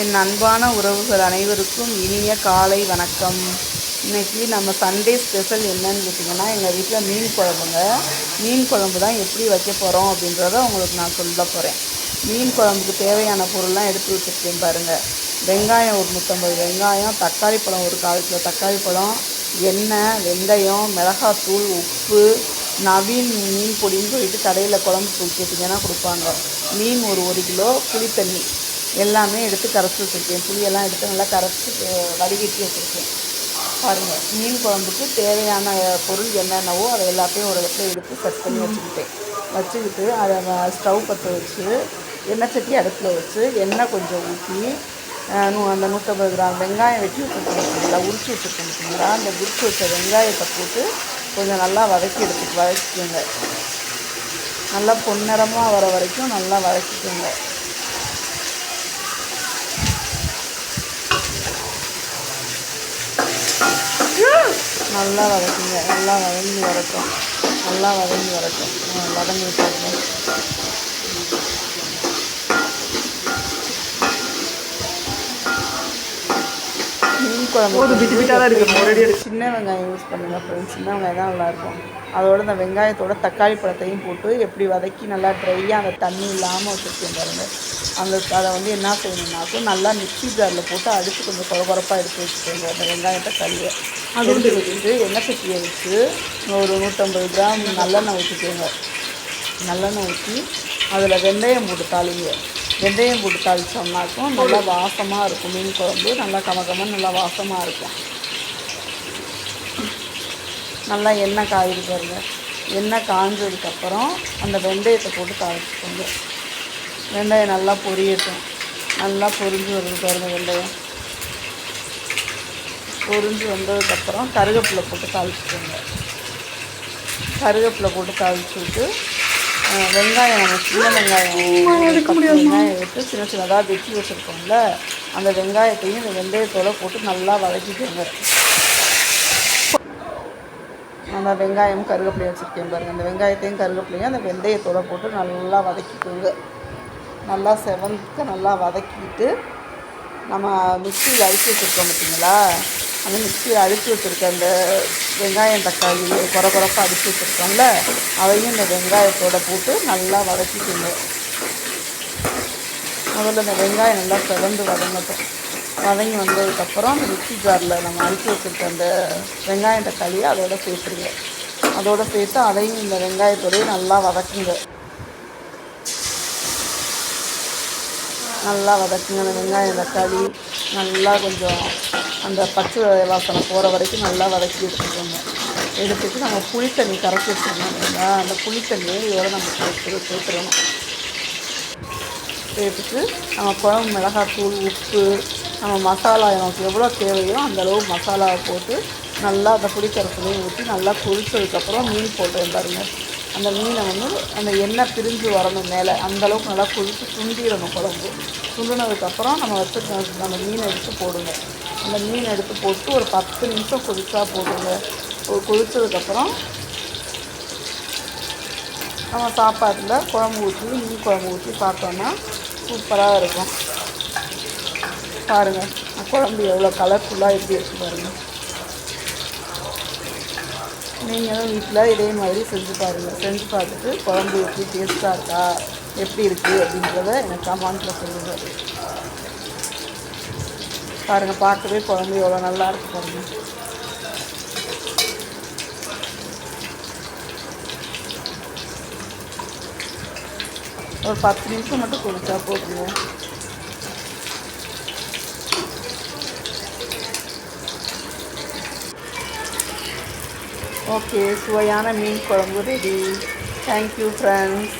என் அன்பான உறவுகள் அனைவருக்கும் இனிய காலை வணக்கம். இன்றைக்கி நம்ம சண்டே ஸ்பெஷல் என்னன்னு கேட்டிங்கன்னா எங்கள் வீட்டில் மீன் குழம்புங்க. மீன் குழம்பு தான் எப்படி வைக்க போகிறோம் அப்படின்றத உங்களுக்கு நான் சொல்ல போகிறேன் மீன் குழம்புக்கு தேவையான பொருள்லாம் எடுத்து வச்சுருக்கேன் பாருங்கள் வெங்காயம் ஒரு நூற்றம்பது வெங்காயம் தக்காளி பழம் ஒரு கால் கிலோ தக்காளி பழம் எண்ணெய் வெந்தயம் மிளகாத்தூள் உப்பு நவீன் மீன் பொடின்னு சொல்லிட்டு கடையில் குழம்பு தூக்கி கேட்டிங்கன்னா கொடுப்பாங்க. மீன் ஒரு ஒரு கிலோ புளித்தண்ணி. எல்லாமே எடுத்து கரைச்சி வச்சுருக்கேன் புளியெல்லாம் எடுத்து நல்லா கரைச்சி வடிகட்டி வச்சுருக்கேன். பாருங்கள் மீன் குழம்புக்கு தேவையான பொருள் என்னென்னவோ அதை எல்லாத்தையும் ஒரு இடத்துல எடுத்து செட் பண்ணி வச்சுக்கிட்டேன். வச்சுக்கிட்டு அதை ஸ்டவ் பற்ற வச்சு எண்ணெய் சட்டி அடுப்பில் வச்சு எண்ணெய் கொஞ்சம் ஊற்றி அந்த நூற்றம்பது கிராம் வெங்காயம் வெட்டி வச்சுருக்கோம் உரிச்சு வச்சுருக்கோம் அந்த உரிச்சு வச்ச வெங்காயத்தை போட்டு கொஞ்சம் நல்லா வதக்கி எடுத்து வதக்கிக்கோங்க. நல்லா பொன்னிறமாக வர வரைக்கும் நல்லா வதக்கிக்கோங்க. நல்லா வதக்குங்க. நல்லா வதங்கி வரட்டும். நல்லா வதங்கி வரட்டும். வதங்கி பாருங்க மீன் குழம்பு சின்ன வெங்காயம் யூஸ் பண்ணுங்கள் ஃப்ரெண்ட்ஸ் சின்ன வெங்காயம் தான் நல்லாயிருக்கும் அதோட இந்த வெங்காயத்தோட தக்காளி பழத்தையும் போட்டு எப்படி வதக்கி நல்லா ட்ரையாக அந்த தண்ணி இல்லாமல் வச்சுருக்கேன் பாருங்கள் அந்த அதை வந்து என்ன செய்யணுன்னாக்கும் நல்லா மிக்சி ஜாரில் போட்டு அடித்து கொஞ்சம் குறப்பாக எடுத்து வச்சுக்கோங்க. அந்த வெங்காயத்தை கழுவை எடுத்து வச்சுட்டு எண்ணெய் சட்டியை வச்சு ஒரு நூற்றம்பது கிராம் நல்லெண்ணெய் ஊற்றிக்கோங்க நல்லெண்ணெய் ஊற்றி அதில் வெந்தயம் போட்டு தாளிங்க. வெந்தயம் போட்டு தாளித்தோம்னாக்கும் நல்லா வாசமாக இருக்கும். மீன் குழம்பு நல்லா கமகமாக நல்லா வாசமாக இருக்கும். நல்லா எண்ணெய் காயுது பாருங்கள் எண்ணெய் காஞ்சதுக்கப்புறம் அந்த வெந்தயத்தை போட்டு தாளிச்சுக்கோங்க. வெந்தயம் நல்லா பொரியட்டும். நல்லா பொரிஞ்சு வருது பாருங்கள் வெந்தயம். பொரிஞ்சு வந்ததுக்கப்புறம் கருவேப்பிலை போட்டு தாளிச்சுக்கோங்க. கருவேப்பிலை போட்டு தாளிச்சு விட்டு வெங்காயம் நம்ம சின்ன வெங்காயம் வெங்காயம் எடுத்து சின்ன சின்னதாக வெட்டி வச்சுருக்கோம்ல அந்த வெங்காயத்தையும் இந்த வெந்தயத்தோடு போட்டு நல்லா வதக்கிக்கோங்க. அந்த வெங்காயம் கருவேப்பிலையும் வச்சுருக்கேன் பாருங்கள் அந்த வெங்காயத்தையும் கருவேப்பிலையும் அந்த வெந்தயத்தோடு போட்டு நல்லா வதக்கிக்கோங்க. நல்லா செவந்துக்க நல்லா வதக்கிட்டு நம்ம மிக்சியில் அடித்து வச்சுருக்கோம் பார்த்தீங்களா அந்த மிக்சியை அடித்து வச்சுருக்க அந்த வெங்காயம் தக்காளி குறை குறைப்பாக அடித்து வச்சுருக்கோம்ல அதையும் இந்த வெங்காயத்தோடு போட்டு நல்லா வதக்கிக்கோங்க. முதல்ல இந்த வெங்காயம் நல்லா செவந்து வதங்கட்டும். வதங்கி வந்ததுக்கப்புறம் அந்த மிக்சி ஜாரில் நம்ம அடித்து வச்சுருக்க அந்த வெங்காயம் தக்காளியை அதோட சேர்த்துருங்க. அதோடு சேர்த்து அதையும் இந்த வெங்காயத்தோடையும் நல்லா வதக்குங்க. நல்லா வதக்குங்க அந்த வெங்காயம் தக்காளி. நல்லா கொஞ்சம் அந்த பச்சை வாசனை போகிற வரைக்கும் நல்லா வதக்கி எடுத்துக்கோங்க எடுத்துட்டு நம்ம புளித்தண்ணி கரைச்சி வச்சுருந்தோம் இல்லைங்களா? அந்த புளித்தண்ணியை இதோட நம்ம சேர்த்து சேர்த்துடணும். சேர்த்துட்டு நம்ம குழம்பு மிளகாத்தூள் உப்பு நம்ம மசாலா நமக்கு எவ்வளோ தேவையோ அந்தளவு மசாலாவை போட்டு நல்லா அந்த புளிக்கரசலையும் ஊற்றி நல்லா கொதிச்சதுக்கப்புறம் மீன் போட்டேன் பாருங்கள் அந்த மீனை வந்து அந்த எண்ணெய் பிரிஞ்சு வரணும் மேலே. அந்தளவுக்கு நல்லா கொதித்து துண்டிடணும் குழம்பு. துண்டினதுக்கப்புறம் நம்ம வச்சு நம்ம மீனை எடுத்து போடுங்க. அந்த மீன் எடுத்து போட்டு ஒரு பத்து நிமிஷம் கொதிச்சா போடுங்க கொதித்ததுக்கப்புறம் நம்ம சாப்பாட்டில் குழம்பு ஊற்றி மீன் குழம்பு ஊற்றி பார்த்தோன்னா சூப்பராக இருக்கும். பாருங்கள் குழம்பு எவ்வளோ கலர்ஃபுல்லாக எப்படி இருக்குது பாருங்கள் நீங்களும் வீட்டில் இதே மாதிரி செஞ்சு பாருங்கள் செஞ்சு பார்த்துட்டு குழம்பு எப்படி டேஸ்ட்டாக இருக்கா எப்படி இருக்குது அப்படின்றத எனக்கு கமெண்ட்டில் சொல்லுங்கள் பாருங்கள் பார்க்கவே குழம்பு எவ்வளோ நல்லா இருக்கு பாருங்கள் ஒரு பத்து நிமிஷம் மட்டும் கொடுத்தா போதுங்க. ஓகே சுவையான மீன் குழம்பு ரெடி தேங்க்யூ ஃப்ரெண்ட்ஸ்